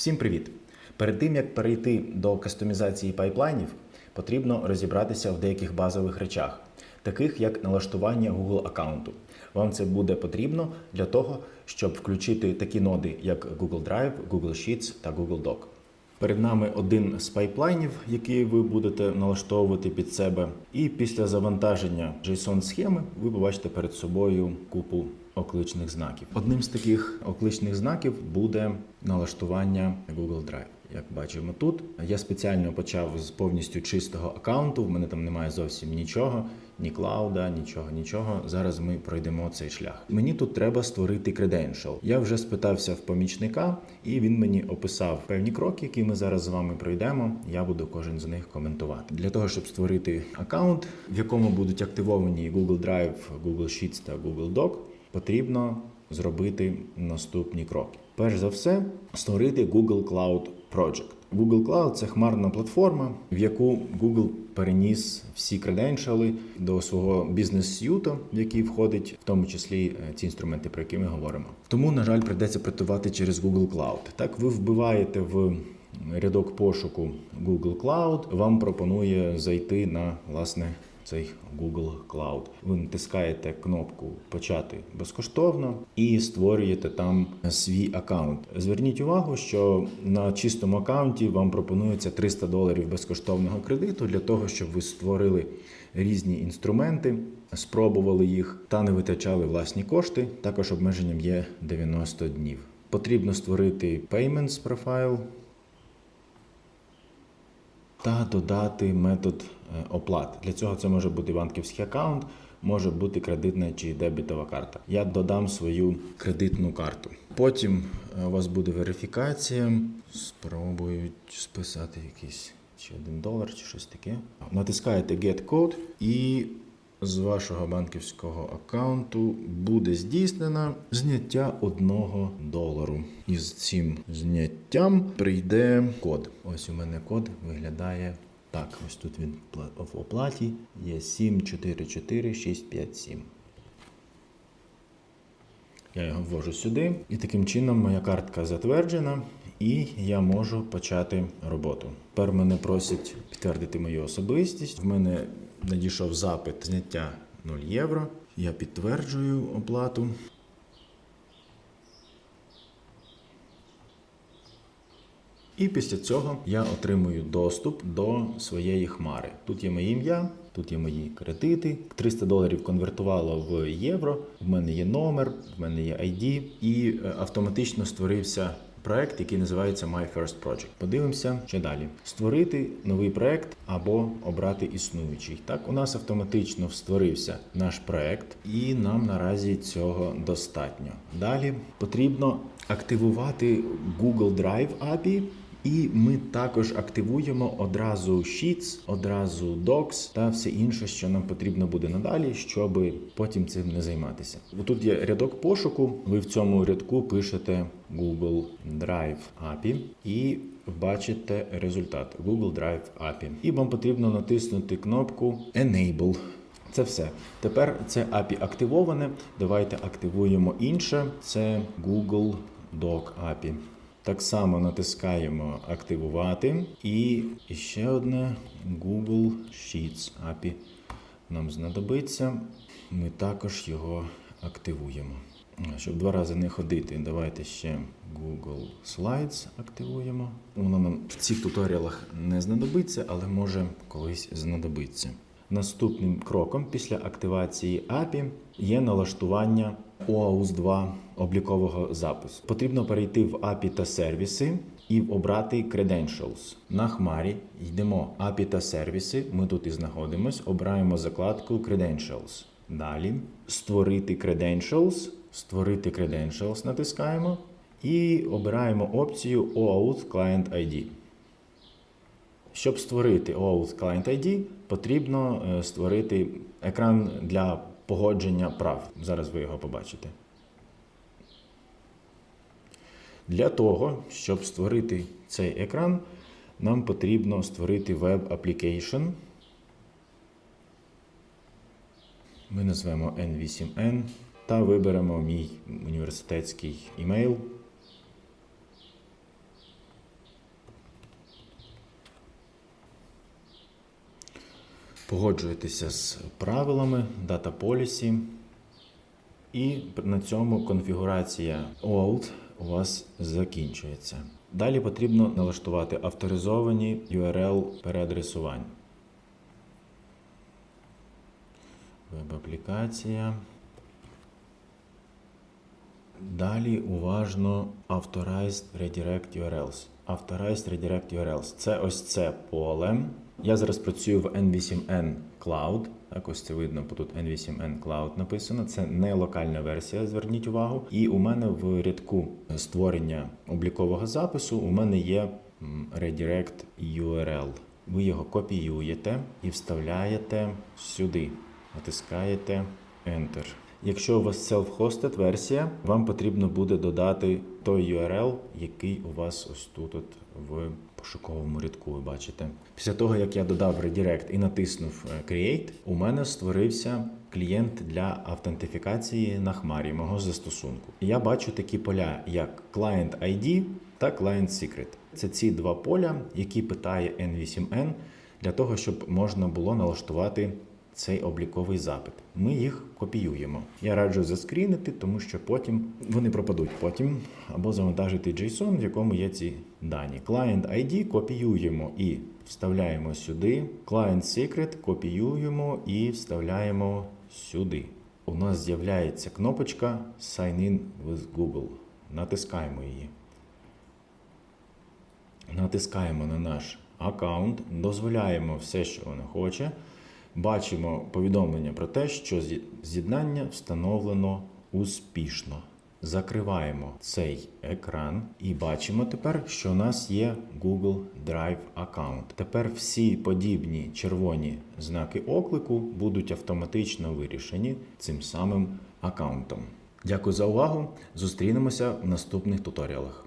Всім привіт! Перед тим як перейти до кастомізації пайплайнів, потрібно розібратися в деяких базових речах, таких як налаштування Google аккаунту. Вам це буде потрібно для того, щоб включити такі ноди, як Google Drive, Google Sheets та Google Doc. Перед нами один з пайплайнів, який ви будете налаштовувати під себе. І після завантаження JSON-схеми ви побачите перед собою купу окличних знаків. Одним з таких окличних знаків буде налаштування Google Drive. Як бачимо тут, я спеціально почав з повністю чистого аккаунту. В мене там немає зовсім нічого, ні клауда, нічого, нічого. Зараз ми пройдемо цей шлях. Мені тут треба створити credential. Я вже спитався в помічника, і він мені описав певні кроки, які ми зараз з вами пройдемо. Я буду кожен з них коментувати. Для того, щоб створити аккаунт, в якому будуть активовані Google Drive, Google Sheets та Google Doc, потрібно зробити наступні кроки. Перш за все, створити Google Cloud Project. Google Cloud це хмарна платформа, в яку Google переніс всі креденшали до свого бізнес-сюту, в який входить в тому числі е, ці інструменти, про які ми говоримо. Тому, на жаль, придеться працювати через Google Cloud. Так, ви вбиваєте в рядок пошуку Google Cloud, вам пропонує зайти на власне цей Google Cloud. Ви натискаєте кнопку Почати безкоштовно і створюєте там свій аккаунт. Зверніть увагу, що на чистому аккаунті вам пропонується 300 доларів безкоштовного кредиту для того, щоб ви створили різні інструменти, спробували їх та не витрачали власні кошти. Також обмеженням є 90 днів. Потрібно створити Payments Profile та додати метод е, оплати. Для цього це може бути банківський аккаунт, може бути кредитна чи дебітова карта. Я додам свою кредитну карту. Потім е, у вас буде верифікація. Спробують списати якийсь чи один долар, чи щось таке. Натискаєте Get Code і з вашого банківського аккаунту буде здійснено зняття одного долару. І з цим зняттям прийде код. Ось у мене код виглядає так. Ось тут він в оплаті є 744657. Я його ввожу сюди, і таким чином моя картка затверджена, і я можу почати роботу. Тепер мене просять підтвердити мою особистість. В мене надійшов запит зняття 0 євро. Я підтверджую оплату. І після цього я отримую доступ до своєї хмари. Тут є моє ім'я, тут є мої кредити. 300 доларів конвертувало в євро. В мене є номер, в мене є ID, і е, автоматично створився. Проект, який називається My First Project. Подивимося, що далі: створити новий проект або обрати існуючий. Так, у нас автоматично створився наш проект, і нам наразі цього достатньо. Далі потрібно активувати Google Drive API. І ми також активуємо одразу Sheets, одразу Docs та все інше, що нам потрібно буде надалі, щоб потім цим не займатися. Тут є рядок пошуку. Ви в цьому рядку пишете Google Drive API і бачите результат Google Drive API. І вам потрібно натиснути кнопку Enable. Це все. Тепер це API активоване. Давайте активуємо інше. Це Google Doc API. Так само натискаємо активувати. І ще одне Google Sheets API нам знадобиться. Ми також його активуємо. Щоб два рази не ходити, давайте ще Google Slides активуємо. Воно нам в цих туторіалах не знадобиться, але може колись знадобиться. Наступним кроком після активації API є налаштування OAuth 2 облікового запису. Потрібно перейти в API та сервіси і обрати Credentials. На хмарі йдемо API та сервіси. Ми тут і знаходимось. Обираємо закладку Credentials. Далі створити Credentials. Створити Credentials натискаємо і обираємо опцію OAuth Client ID. Щоб створити OAuth Client ID, потрібно е, створити екран для погодження прав. Зараз ви його побачите. Для того, щоб створити цей екран, нам потрібно створити Web Application. Ми назвемо N8N та виберемо мій університетський імейл. Погоджуєтеся з правилами Data Policy. І на цьому конфігурація Old у вас закінчується. Далі потрібно налаштувати авторизовані URL переадресувань. Веб-аплікація. Далі уважно Authorized Redirect URLs. Authorized Redirect URLs. Це ось це поле. Я зараз працюю в N8N Cloud. Так, ось це видно, бо тут N8N Cloud написано. Це не локальна версія, зверніть увагу. І у мене в рядку створення облікового запису у мене є Redirect URL. Ви його копіюєте і вставляєте сюди. Натискаєте Enter. Якщо у вас self-hosted версія, вам потрібно буде додати той URL, який у вас ось тут от в пошуковому рядку, ви бачите. Після того, як я додав Redirect і натиснув е, Create, у мене створився клієнт для автентифікації на хмарі мого застосунку. Я бачу такі поля, як Client ID та Client Secret. Це ці два поля, які питає N8N для того, щоб можна було налаштувати цей обліковий запит. Ми їх копіюємо. Я раджу заскрінити, тому що потім вони пропадуть потім або завантажити JSON, в якому є ці дані. Client ID копіюємо і вставляємо сюди. Client Secret копіюємо і вставляємо сюди. У нас з'являється кнопочка Sign in with Google. Натискаємо її. Натискаємо на наш аккаунт, дозволяємо все, що вона хоче. Бачимо повідомлення про те, що з'єднання встановлено успішно. Закриваємо цей екран і бачимо тепер, що у нас є Google Drive аккаунт. Тепер всі подібні червоні знаки оклику будуть автоматично вирішені цим самим аккаунтом. Дякую за увагу. Зустрінемося в наступних туторіалах.